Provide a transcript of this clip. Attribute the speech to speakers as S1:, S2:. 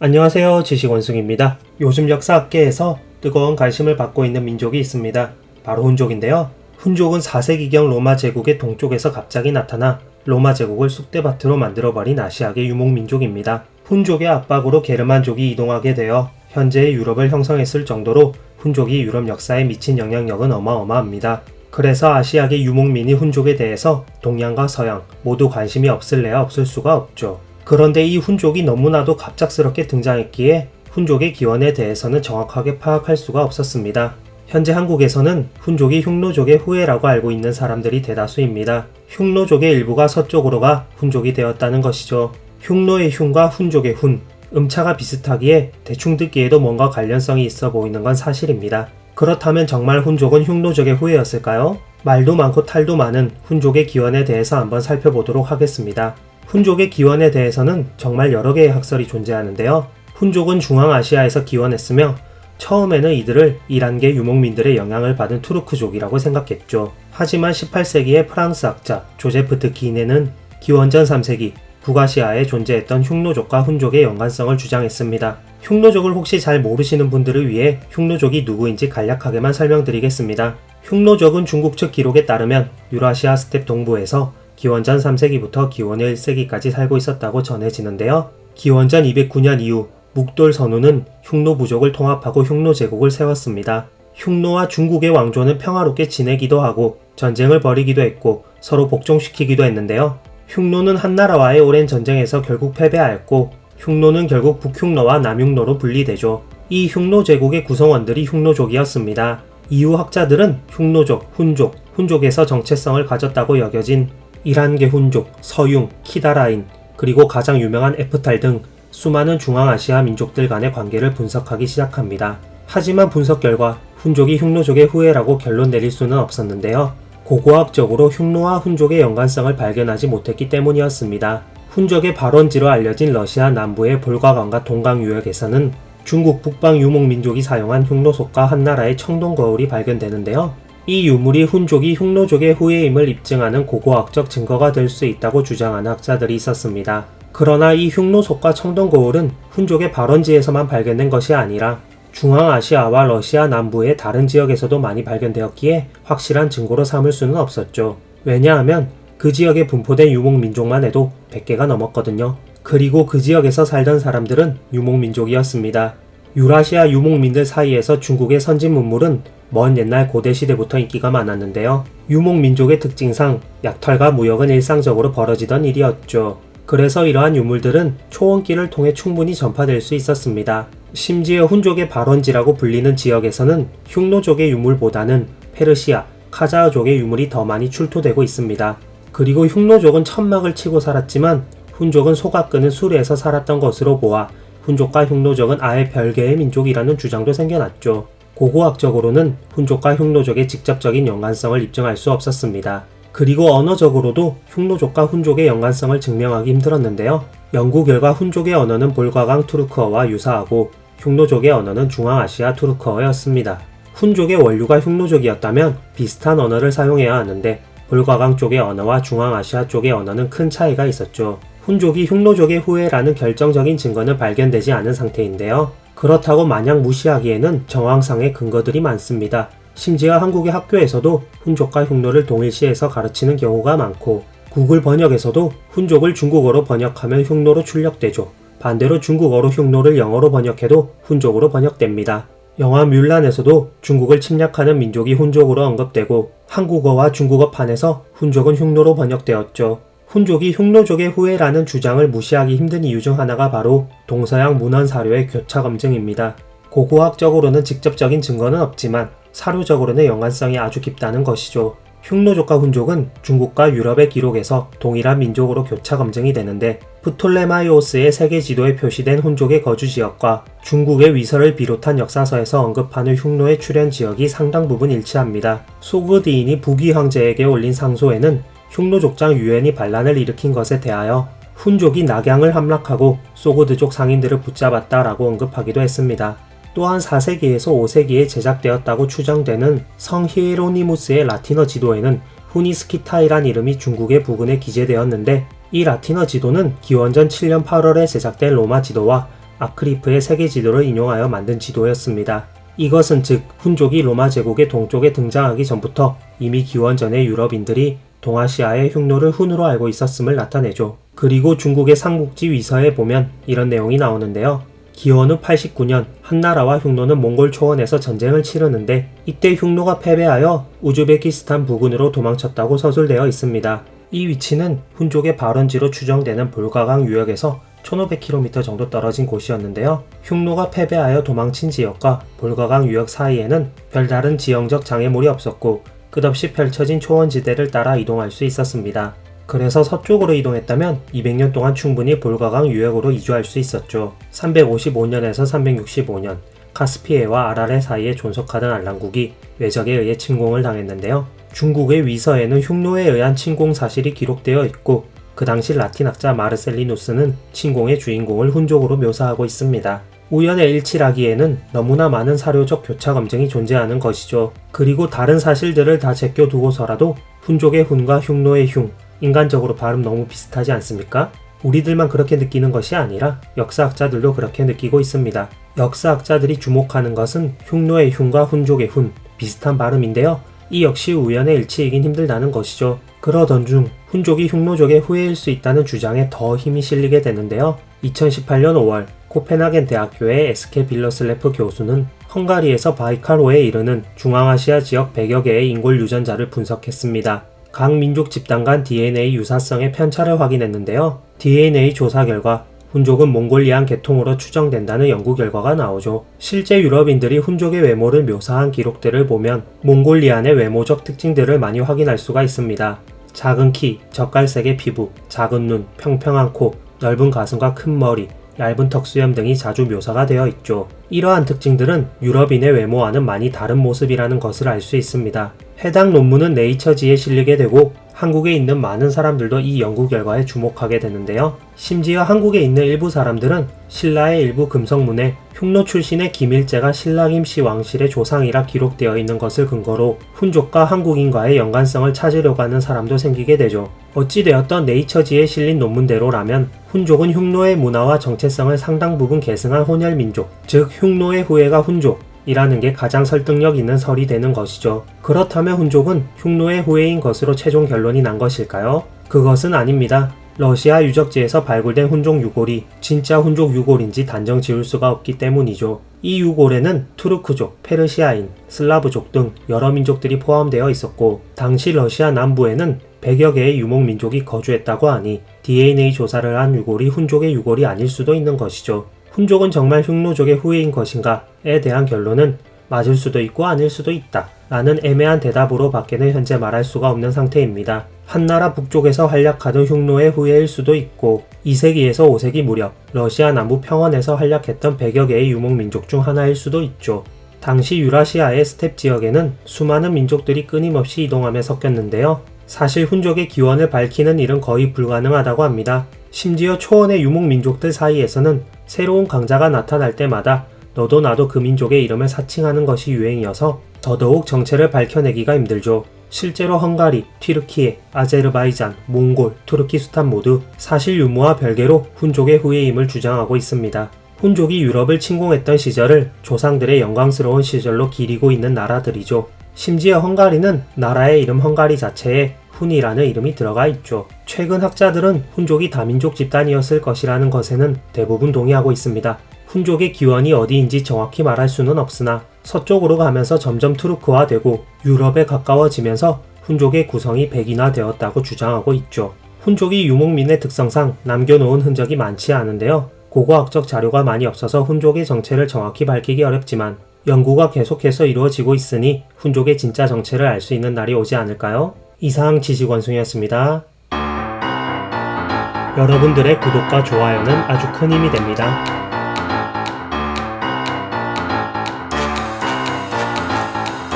S1: 안녕하세요. 지식원숭입니다. 요즘 역사학계에서 뜨거운 관심을 받고 있는 민족이 있습니다. 바로 훈족인데요. 훈족은 4세기경 로마 제국의 동쪽에서 갑자기 나타나 로마 제국을 쑥대밭으로 만들어버린 아시아계 유목민족입니다. 훈족의 압박으로 게르만족이 이동하게 되어 현재의 유럽을 형성했을 정도로 훈족이 유럽 역사에 미친 영향력은 어마어마합니다. 그래서 아시아계 유목민이 훈족에 대해서 동양과 서양 모두 관심이 없을래야 없을 수가 없죠. 그런데 이 훈족이 너무나도 갑작스럽게 등장했기에 훈족의 기원에 대해서는 정확하게 파악할 수가 없었습니다. 현재 한국에서는 훈족이 흉노족의 후예라고 알고 있는 사람들이 대다수입니다. 흉노족의 일부가 서쪽으로 가 훈족이 되었다는 것이죠. 흉노의 흉과 훈족의 훈, 음차가 비슷하기에 대충 듣기에도 뭔가 관련성이 있어 보이는 건 사실입니다. 그렇다면 정말 훈족은 흉노족의 후예였을까요? 말도 많고 탈도 많은 훈족의 기원에 대해서 한번 살펴보도록 하겠습니다. 훈족의 기원에 대해서는 정말 여러 개의 학설이 존재하는데요. 훈족은 중앙아시아에서 기원했으며 처음에는 이들을 이란계 유목민들의 영향을 받은 투르크족이라고 생각했죠. 하지만 18세기의 프랑스 학자 조제프 트키네는 기원전 3세기 북아시아에 존재했던 흉노족과 훈족의 연관성을 주장했습니다. 흉노족을 혹시 잘 모르시는 분들을 위해 흉노족이 누구인지 간략하게만 설명드리겠습니다. 흉노족은 중국 측 기록에 따르면 유라시아 스텝 동부에서 기원전 3세기부터 기원 1세기까지 살고 있었다고 전해지는데요. 기원전 209년 이후 묵돌 선우는 흉노 부족을 통합하고 흉노 제국을 세웠습니다. 흉노와 중국의 왕조는 평화롭게 지내기도 하고 전쟁을 벌이기도 했고 서로 복종시키기도 했는데요. 흉노는 한나라와의 오랜 전쟁에서 결국 패배하였고 흉노는 결국 북흉노와 남흉노로 분리되죠. 이 흉노 제국의 구성원들이 흉노족이었습니다. 이후 학자들은 흉노족, 훈족, 훈족에서 정체성을 가졌다고 여겨진 이란계 훈족, 서융, 키다라인, 그리고 가장 유명한 에프탈 등 수많은 중앙아시아 민족들 간의 관계를 분석하기 시작합니다. 하지만 분석 결과 훈족이 흉노족의 후예라고 결론 내릴 수는 없었는데요. 고고학적으로 흉노와 훈족의 연관성을 발견하지 못했기 때문이었습니다. 훈족의 발원지로 알려진 러시아 남부의 볼가강과 동강 유역에서는 중국 북방 유목민족이 사용한 흉노속과 한나라의 청동 거울이 발견되는데요. 이 유물이 훈족이 흉노족의 후예임을 입증하는 고고학적 증거가 될 수 있다고 주장하는 학자들이 있었습니다. 그러나 이 흉노속과 청동 거울은 훈족의 발원지에서만 발견된 것이 아니라 중앙아시아와 러시아 남부의 다른 지역에서도 많이 발견되었기에 확실한 증거로 삼을 수는 없었죠. 왜냐하면 그 지역에 분포된 유목민족만 해도 100개가 넘었거든요. 그리고 그 지역에서 살던 사람들은 유목민족이었습니다. 유라시아 유목민들 사이에서 중국의 선진 문물은 먼 옛날 고대 시대부터 인기가 많았는데요. 유목민족의 특징상 약탈과 무역은 일상적으로 벌어지던 일이었죠. 그래서 이러한 유물들은 초원길을 통해 충분히 전파될 수 있었습니다. 심지어 훈족의 발원지라고 불리는 지역에서는 흉노족의 유물보다는 페르시아, 카자흐족의 유물이 더 많이 출토되고 있습니다. 그리고 흉노족은 천막을 치고 살았지만 훈족은 소가 끄는 수레에서 살았던 것으로 보아 훈족과 흉노족은 아예 별개의 민족이라는 주장도 생겨났죠. 고고학적으로는 훈족과 흉노족의 직접적인 연관성을 입증할 수 없었습니다. 그리고 언어적으로도 흉노족과 훈족의 연관성을 증명하기 힘들었는데요. 연구 결과 훈족의 언어는 볼가강 투르크어와 유사하고 흉노족의 언어는 중앙아시아 투르크어였습니다. 훈족의 원류가 흉노족이었다면 비슷한 언어를 사용해야 하는데 볼가강 쪽의 언어와 중앙아시아 쪽의 언어는 큰 차이가 있었죠. 훈족이 흉노족의 후예라는 결정적인 증거는 발견되지 않은 상태인데요. 그렇다고 마냥 무시하기에는 정황상의 근거들이 많습니다. 심지어 한국의 학교에서도 훈족과 흉노를 동일시해서 가르치는 경우가 많고 구글 번역에서도 훈족을 중국어로 번역하면 흉노로 출력되죠. 반대로 중국어로 흉노를 영어로 번역해도 훈족으로 번역됩니다. 영화 뮬란에서도 중국을 침략하는 민족이 훈족으로 언급되고 한국어와 중국어판에서 훈족은 흉노로 번역되었죠. 훈족이 흉노족의 후예라는 주장을 무시하기 힘든 이유 중 하나가 바로 동서양 문헌 사료의 교차 검증입니다. 고고학적으로는 직접적인 증거는 없지만 사료적으로는 연관성이 아주 깊다는 것이죠. 흉노족과 훈족은 중국과 유럽의 기록에서 동일한 민족으로 교차 검증이 되는데 프톨레마이오스의 세계 지도에 표시된 훈족의 거주 지역과 중국의 위서를 비롯한 역사서에서 언급하는 흉노의 출현 지역이 상당 부분 일치합니다. 소그디인이 부귀 황제에게 올린 상소에는 흉노족장 유엔이 반란을 일으킨 것에 대하여 훈족이 낙양을 함락하고 소고드족 상인들을 붙잡았다라고 언급하기도 했습니다. 또한 4세기에서 5세기에 제작되었다고 추정되는 성 히에로니무스의 라틴어 지도에는 후니스키타이란 이름이 중국의 부근에 기재되었는데 이 라틴어 지도는 기원전 7년 8월에 제작된 로마 지도와 아크리프의 세계 지도를 인용하여 만든 지도였습니다. 이것은 즉 훈족이 로마 제국의 동쪽에 등장하기 전부터 이미 기원전의 유럽인들이 동아시아의 흉노를 훈으로 알고 있었음을 나타내죠. 그리고 중국의 삼국지 위서에 보면 이런 내용이 나오는데요. 기원 후 89년 한나라와 흉노는 몽골 초원에서 전쟁을 치르는데 이때 흉노가 패배하여 우즈베키스탄 부근으로 도망쳤다고 서술되어 있습니다. 이 위치는 훈족의 발원지로 추정되는 볼가강 유역에서 1500km 정도 떨어진 곳이었는데요. 흉노가 패배하여 도망친 지역과 볼가강 유역 사이에는 별다른 지형적 장애물이 없었고 끝없이 펼쳐진 초원지대를 따라 이동할 수 있었습니다. 그래서 서쪽으로 이동했다면 200년 동안 충분히 볼가강 유역으로 이주할 수 있었죠. 355년에서 365년 카스피해와 아라레 사이에 존속하던 알랑국이 외적에 의해 침공을 당했는데요. 중국의 위서에는 흉노에 의한 침공 사실이 기록되어 있고 그 당시 라틴 학자 마르셀리누스는 침공의 주인공을 훈족으로 묘사하고 있습니다. 우연의 일치라기에는 너무나 많은 사료적 교차 검증이 존재하는 것이죠. 그리고 다른 사실들을 다 제껴두고서라도 훈족의 훈과 흉노의 흉, 인간적으로 발음 너무 비슷하지 않습니까? 우리들만 그렇게 느끼는 것이 아니라 역사학자들도 그렇게 느끼고 있습니다. 역사학자들이 주목하는 것은 흉노의 흉과 훈족의 훈, 비슷한 발음인데요. 이 역시 우연의 일치이긴 힘들다는 것이죠. 그러던 중 훈족이 흉노족의 후예일 수 있다는 주장에 더 힘이 실리게 되는데요. 2018년 5월 코펜하겐 대학교의 에스케 빌러슬레프 교수는 헝가리에서 바이칼호에 이르는 중앙아시아 지역 100여 개의 인골 유전자를 분석했습니다. 각 민족 집단 간 DNA 유사성의 편차를 확인했는데요. DNA 조사 결과 훈족은 몽골리안 계통으로 추정된다는 연구 결과가 나오죠. 실제 유럽인들이 훈족의 외모를 묘사한 기록들을 보면 몽골리안의 외모적 특징들을 많이 확인할 수가 있습니다. 작은 키, 젓갈색의 피부, 작은 눈, 평평한 코, 넓은 가슴과 큰 머리, 얇은 턱 수염 등이 자주 묘사가 되어 있죠. 이러한 특징들은 유럽인의 외모와는 많이 다른 모습이라는 것을 알 수 있습니다. 해당 논문은 네이처지에 실리게 되고 한국에 있는 많은 사람들도 이 연구 결과에 주목하게 되는데요. 심지어 한국에 있는 일부 사람들은 신라의 일부 금성문에 흉노 출신의 김일제가 신라 김 씨 왕실의 조상이라 기록되어 있는 것을 근거로 훈족과 한국인과의 연관성을 찾으려고 하는 사람도 생기게 되죠. 어찌되었던 네이처지에 실린 논문대로라면 훈족은 흉노의 문화와 정체성을 상당 부분 계승한 혼혈민족, 즉 흉노의 후예가 훈족, 이라는 게 가장 설득력 있는 설이 되는 것이죠. 그렇다면 훈족은 흉노의 후예인 것으로 최종 결론이 난 것일까요? 그것은 아닙니다. 러시아 유적지에서 발굴된 훈족 유골이 진짜 훈족 유골인지 단정 지을 수가 없기 때문이죠. 이 유골에는 투르크족, 페르시아인, 슬라브족 등 여러 민족들이 포함되어 있었고 당시 러시아 남부에는 100여 개의 유목 민족이 거주했다고 하니 DNA 조사를 한 유골이 훈족의 유골이 아닐 수도 있는 것이죠. 훈족은 정말 흉노족의 후예인 것인가에 대한 결론은 맞을 수도 있고 아닐 수도 있다. 라는 애매한 대답으로 밖에는 현재 말할 수가 없는 상태입니다. 한나라 북쪽에서 활약하던 흉노의 후예일 수도 있고 2세기에서 5세기 무렵 러시아 남부 평원에서 활약했던 100여 개의 유목민족 중 하나일 수도 있죠. 당시 유라시아의 스텝 지역에는 수많은 민족들이 끊임없이 이동하며 섞였는데요. 사실 훈족의 기원을 밝히는 일은 거의 불가능하다고 합니다. 심지어 초원의 유목민족들 사이에서는 새로운 강자가 나타날 때마다 너도 나도 그 민족의 이름을 사칭하는 것이 유행이어서 더더욱 정체를 밝혀내기가 힘들죠. 실제로 헝가리, 튀르키예, 아제르바이잔, 몽골, 투르키스탄 모두 사실 유무와 별개로 훈족의 후예임을 주장하고 있습니다. 훈족이 유럽을 침공했던 시절을 조상들의 영광스러운 시절로 기리고 있는 나라들이죠. 심지어 헝가리는 나라의 이름 헝가리 자체에 훈이라는 이름이 들어가 있죠. 최근 학자들은 훈족이 다민족 집단이었을 것이라는 것에는 대부분 동의하고 있습니다. 훈족의 기원이 어디인지 정확히 말할 수는 없으나 서쪽으로 가면서 점점 투르크화되고 유럽에 가까워지면서 훈족의 구성이 백인화되었다고 주장하고 있죠. 훈족이 유목민의 특성상 남겨놓은 흔적이 많지 않은데요. 고고학적 자료가 많이 없어서 훈족의 정체를 정확히 밝히기 어렵지만 연구가 계속해서 이루어지고 있으니 훈족의 진짜 정체를 알 수 있는 날이 오지 않을까요? 이상 지식원숭이였습니다. 여러분들의 구독과 좋아요는 아주 큰 힘이 됩니다.